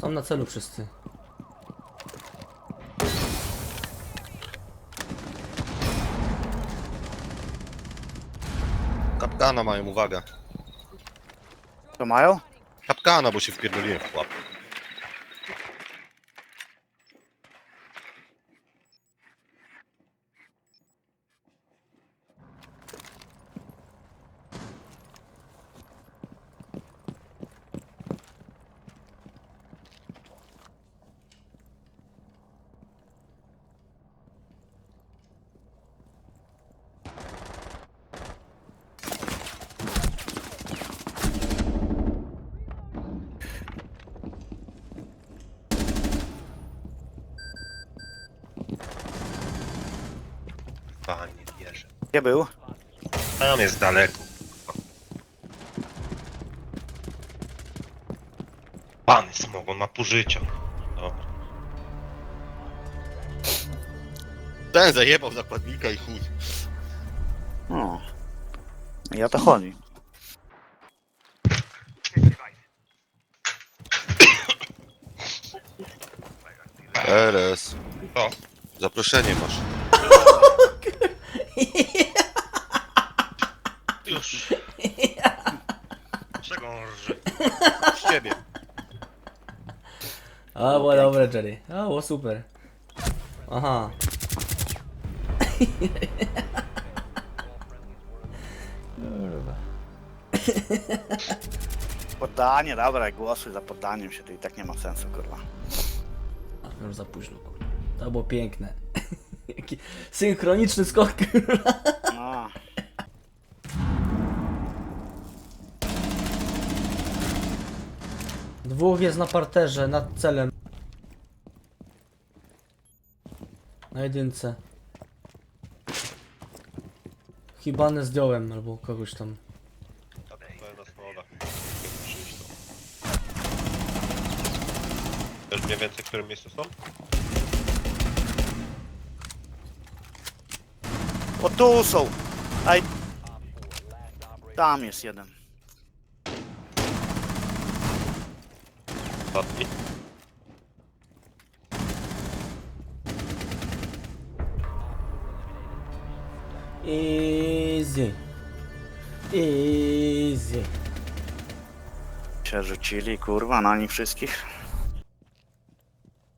Są na celu wszyscy. Kapkana mają, uwaga. To mają? Kapkana, bo się wpierdoliłem w pułapkę. Panie wierzę. Gdzie był? Tam jest daleko. Pany smogą ma pół życia. Dobra. Ten zajebał zakładnika i chuj. No. I o to chodzi. RS. Co? Zaproszenie masz. Już. Czego on rży? Z ciebie. A, było dobre, Jerry. A, było super. Aha. Kurwa. Poddanie, dobra, głosuj za poddaniem się, to i tak nie ma sensu, kurwa. A, Już za późno, kurwa. To było piękne. Jaki synchroniczny skok, kurwa. No. Dwóch jest na parterze, nad celem. Na jedynce. Hibane zdjąłem, albo kogoś tam. To na schodach. Przyjść to. Wiesz mniej więcej, w którym miejscu są? O tu są! Aj. Tam jest jeden. Ostatni. Easy. Easy. Się rzucili, kurwa, na nich wszystkich.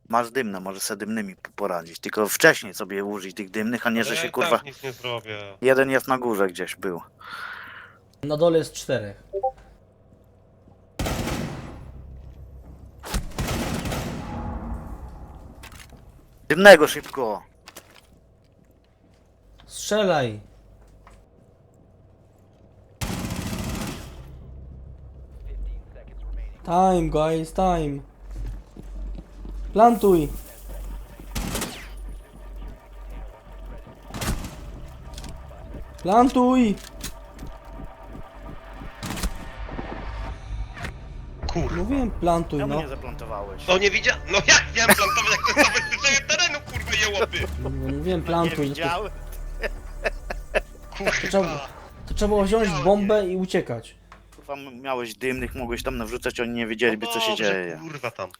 Masz dymne, może se dymnymi p- poradzić. Tylko wcześniej sobie użyć tych dymnych, a nie, że Ale się ja i kurwa. Tak nic nie zrobię. Jeden jest na górze gdzieś był. Na dole jest czterech. Dymnego szybko! Strzelaj! Time, guys, time. Plantuj! Plantuj! Kurwa. Mówiłem plantuj, Czemu no. nie zaplantowałeś? No nie widziałem. No jak miałem plantować, jak to jełopy. Mówiłem nie plantuj. no to, widziałem. trzeba, Kurwa. to trzeba było wziąć bombę i uciekać. Kurwa, miałeś dymnych, mogłeś tam nawrzucać, oni nie wiedzieliby co się Dobrze, dzieje. Kurwa tam.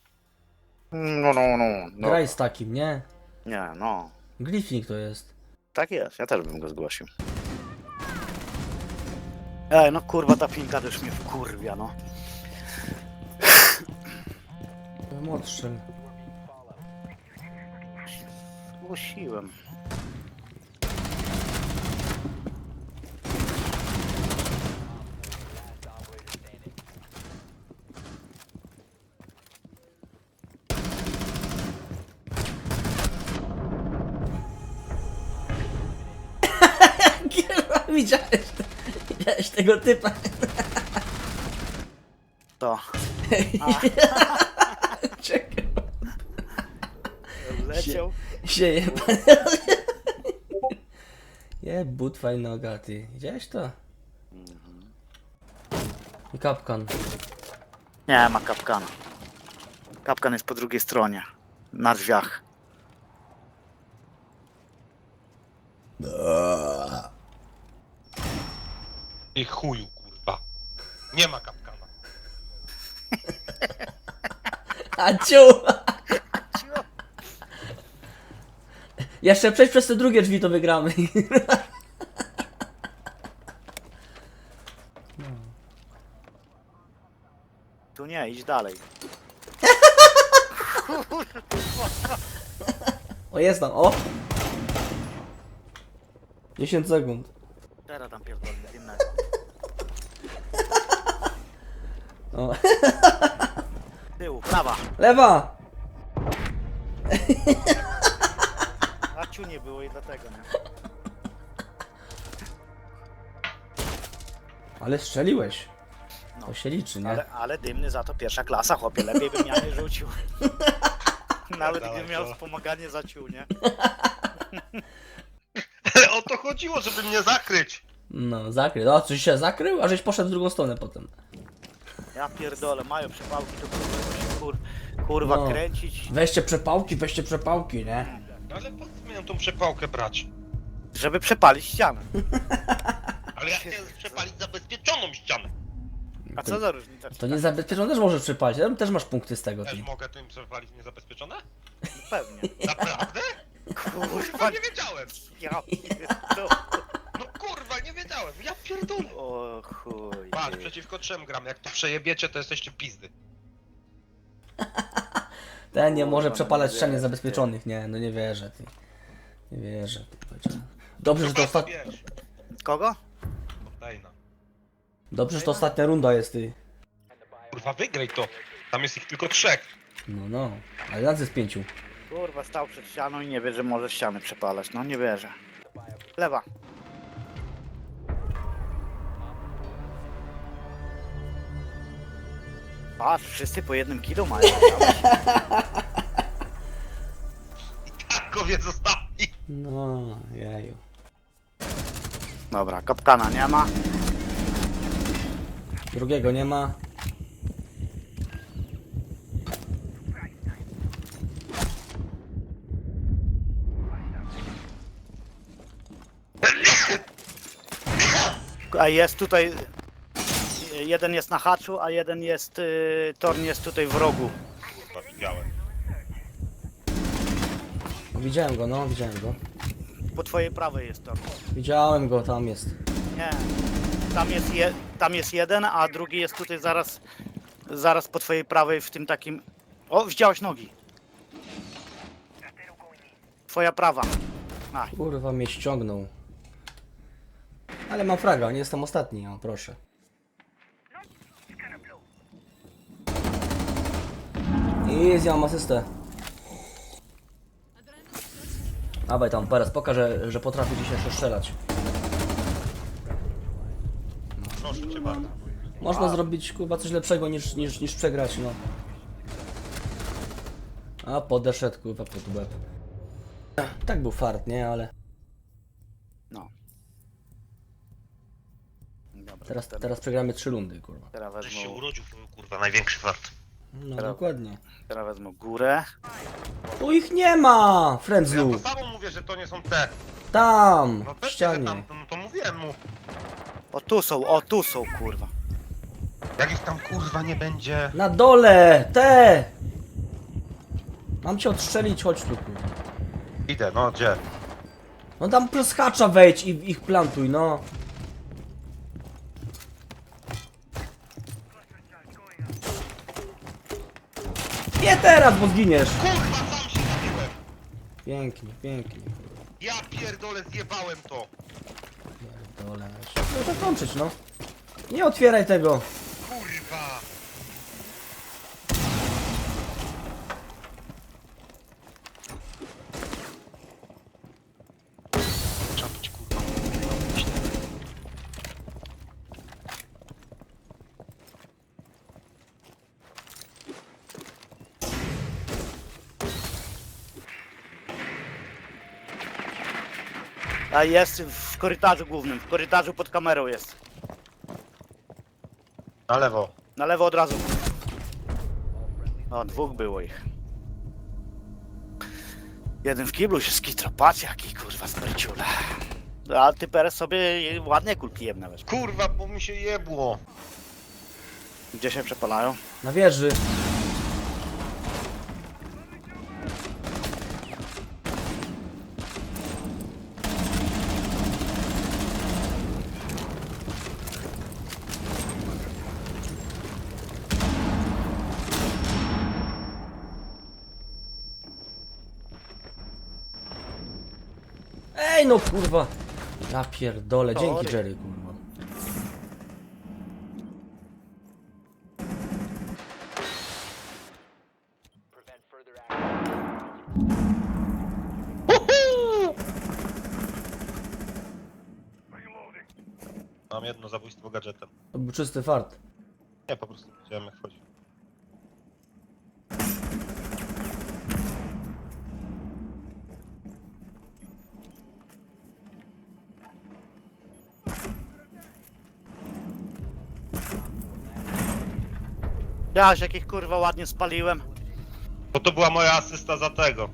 No, no, no. no. Graj z takim, nie? Nie, no. Glifnik to jest. Tak jest, ja też bym go zgłosił. Ej, no kurwa, ta pinka też mnie wkurwia, no. Młodszy. Zgłosiłem. Widziałeś, widziałeś tego typa? To. Czekaj. Leciał. Się jeba. Je, but fajnoga, ty. Widziałeś to? I kapkan. Nie, ma kapkana. Kapkan jest po drugiej stronie. Na drzwiach. I chuju, kurwa. Nie ma kapkana. Ciu! Jeszcze przejść przez te drugie drzwi to wygramy. Tu nie, idź dalej. O jest tam, o! 10 sekund. Teraz tam pierdolę, inne. O. Tyłu, prawa. Lewa! A ciu nie było i dlatego, nie? Ale strzeliłeś. No. To się liczy, nie? Ale, ale dymny za to pierwsza klasa, chłopie. Lepiej bym ja nie rzucił. Nawet gdybym miał wspomaganie za ciu, nie? Ale o to chodziło, żeby mnie zakryć. No, zakrył. O, coś się zakrył, a żeś poszedł w drugą stronę potem. Ja pierdolę, mają przepałki, to kurwa, się kur, kurwa No. kręcić, Weźcie przepałki, weźcie przepałki, nie? Ale po co miałem tą przepałkę brać? żeby przepalić ścianę. Ale ja chciałem przepalić zabezpieczoną ścianę. A co za różnica? To nie zabezpieczone też możesz przepalić, tam też masz punkty z tego. Też Ty. mogę tym przepalić niezabezpieczone? Pewnie. Naprawdę? Kurwa, Kurwa, nie wiedziałem. ja pierdolę. No kurwa, nie wiedziałem. Ja pierdolę. O chuj. Patrz, przeciwko trzem gram. Jak to przejebiecie, to jesteście pizdy. Ten nie może przepalać ścian wierzę, niezabezpieczonych, nie, no nie wierzę, ty. Nie wierzę. ty. Dobrze, że to Chyba ostat... wiesz. Kogo? Dobrze, że to ostatnia runda jest, ty. Kurwa, wygraj to. Tam jest ich tylko trzech. No, no. Ale nas jest pięciu. Kurwa, stał przed ścianą i nie wie, że może ściany przepalać. No nie wierzę. Lewa. Patrz, wszyscy po jednym kilo mają. Takowie zostali. No, jeju. Dobra, kapkana nie ma. Drugiego nie ma. A jest tutaj. Jeden jest na haczu, a jeden jest. Y, Torn jest tutaj w rogu. Kurwa, widziałem. Widziałem go, no, widziałem go. Po twojej prawej jest Torn. Widziałem go, tam jest. Nie. Tam jest, je, tam jest jeden, a drugi jest tutaj zaraz. Zaraz po twojej prawej w tym takim. O, widziałeś nogi. Twoja prawa. A, Kurwa, mnie ściągnął. Ale mam fraga, nie jestem ostatni, o, proszę. Easy, mam asystę. Dawaj tam, teraz pokażę, że potrafię dzisiaj jeszcze strzelać. Proszę cię bardzo. Można zrobić kurwa coś lepszego niż, niż, niż przegrać, no. A podeszedł kurwa pod łeb. Tak był fart, nie? Ale no. Dobra, teraz, teraz, teraz przegramy trzy rundy, kurwa. teraz, Że się urodził, kurwa, największy fart. No Teraz- dokładnie. teraz wezmę górę. Tu ich nie ma! Ja to samo mówię, że to nie są te. Tam! No W że ścianie. tam, no to mówiłem mu. O tu są, o tu są kurwa. Jak ich tam kurwa nie będzie. Na dole! Te! Mam cię odstrzelić, chodź tu, kurwa. Idę, no gdzie? No tam przez hacza wejdź i ich plantuj, no. Nie teraz, bo zginiesz! Kurwa, sam się zabiłem! Pięknie, pięknie. Ja pierdolę, zjebałem to! Dole. No to kończyć, no. Nie otwieraj tego. Kurwa! A jest w korytarzu głównym, w korytarzu pod kamerą jest. Na lewo. Na lewo od razu. O, dwóch było ich. Jeden w kiblu się skitra, patrz jaki kurwa smerciule. A ty teraz sobie ładnie kulpijem nawet. Kurwa, bo mi się jebło. Gdzie się przepalają? Na wieży. Ej no kurwa! Ja pierdolę, dzięki. Jerry kurwa. Mam jedno zabójstwo gadżetem. To był czysty fart. Nie, po prostu widziałem jak wchodzi. Ja jakich kurwa ładnie spaliłem. Bo to była moja asysta za tego.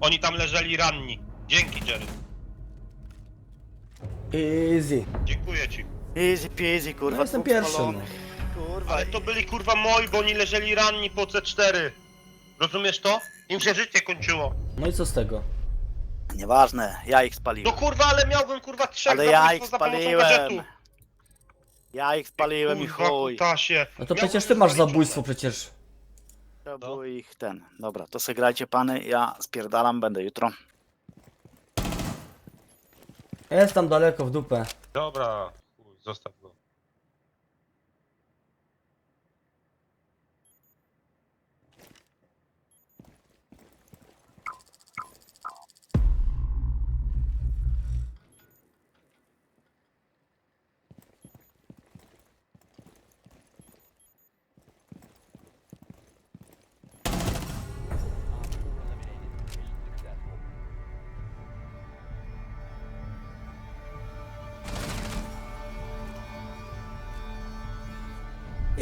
Oni tam leżeli ranni. Dzięki Jerry. Easy. Dziękuję ci. Easy peasy kurwa. No jestem dwóch pierwszy. spalonych. Kurwa. Ale to byli kurwa moi, bo oni leżeli ranni po C4. Rozumiesz to? Im się życie kończyło. No i co z tego? Nieważne, ja ich No spaliłem. kurwa, ale miałbym kurwa trzech Ale ja zabójstw ich za pomocą spaliłem. gadżetu. Ja ich spaliłem i Kurwa, chuj. kutasie. No to Miałbym przecież ty masz zabójstwo przecież. To No. był ich ten. Dobra, to se grajcie pany, ja spierdalam, będę jutro. Jest tam daleko w dupę. Dobra, chuj, zostaw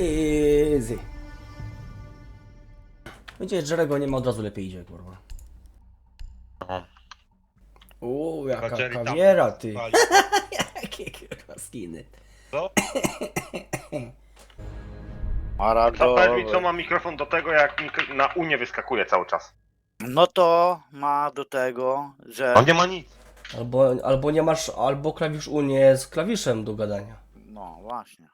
Easy. Będzie Jerego nie ma, od razu lepiej idzie, kurwa. Aha. Uuu, jaka Jerry tam kawiera, ty. spali. Jakie kurwa skiny. Co? Zapewni co ma mikrofon do tego, jak na U nie wyskakuje cały czas. No to ma do tego, że. On nie ma nic. Albo, albo nie masz, albo klawisz U nie jest klawiszem do gadania. No właśnie.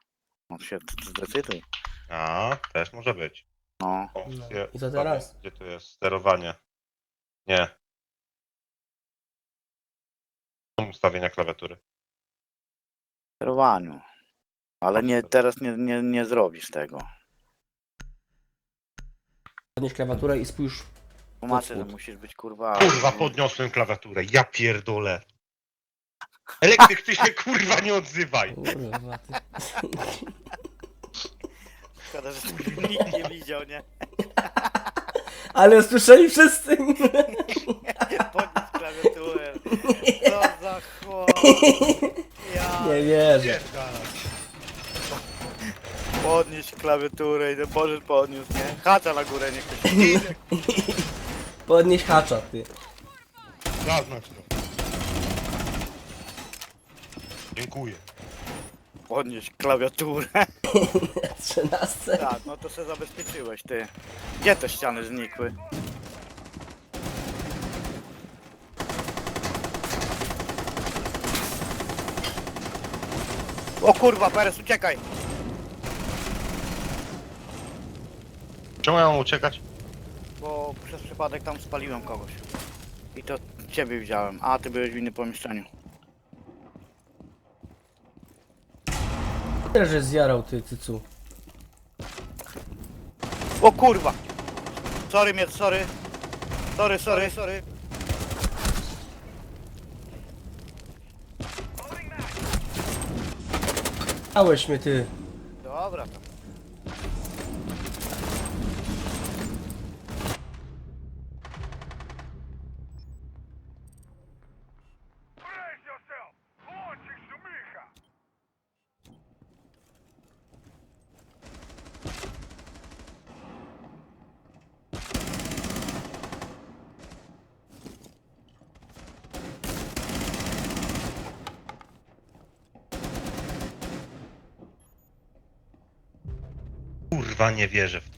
No się zdecyduj. A, też może być. No. Opcje, I co teraz? ustawień. Gdzie tu jest? Sterowanie. Nie. Są ustawienia klawiatury. W sterowaniu. Ale nie, teraz nie, nie, nie zrobisz tego. Podnieś klawiaturę i spójrz. Tłumaczę, że musisz być kurwa. Kurwa, podniosłem klawiaturę. Ja pierdolę. Elektryk, ty się kurwa nie odzywaj. Kurwa, ty. Szkoda, że tego nikt nie widział, nie? Ale słyszeli wszyscy. Podnieś klawiaturę. Co za chłop. Ja. Nie wierzę. Podnieś klawiaturę i ten Boże podniósł, nie? Hacza na górę, nie ktoś. Podnieś hacza, ty. Zaznacz to. Dziękuję. Podnieś klawiaturę. 13. Tak, no to się zabezpieczyłeś, ty. Gdzie te ściany znikły? O kurwa, Peres, uciekaj! Czemu ja mam uciekać? Bo przez przypadek tam spaliłem kogoś. I to ciebie widziałem, a ty byłeś w innym pomieszczeniu. Też jest zjarał, ty, cycu. O kurwa! Sorry, mieć, sorry. Sorry, sorry, sorry. Dałeś mnie, ty. Dobra. kurwa nie wierzę w to.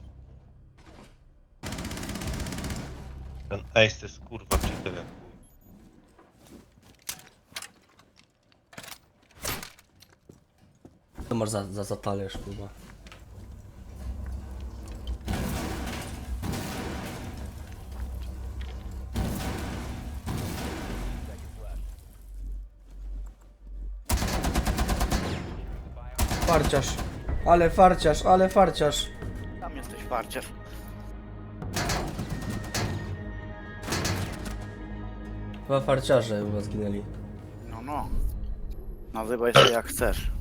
Ten ace to jest kurwa czytelem. To masz za, za, za talerz, kurwa. Parciarz. Ale farciarz, ale farciarz. Tam jesteś farciarz. Dwa farciarze u was zginęli. No, no. Nazywaj się jak chcesz.